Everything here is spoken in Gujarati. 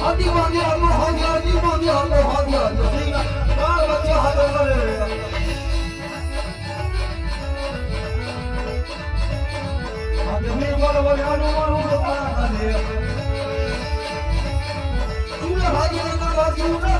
હાથી બાંધી હાલો હાથી હાથી બાંધી હાલો હાથી હાથી બાર બચ્ચે હાલો કરે હાથી બોલો બોલો હાલો બોલો બોલો હાથી હાથી હાથી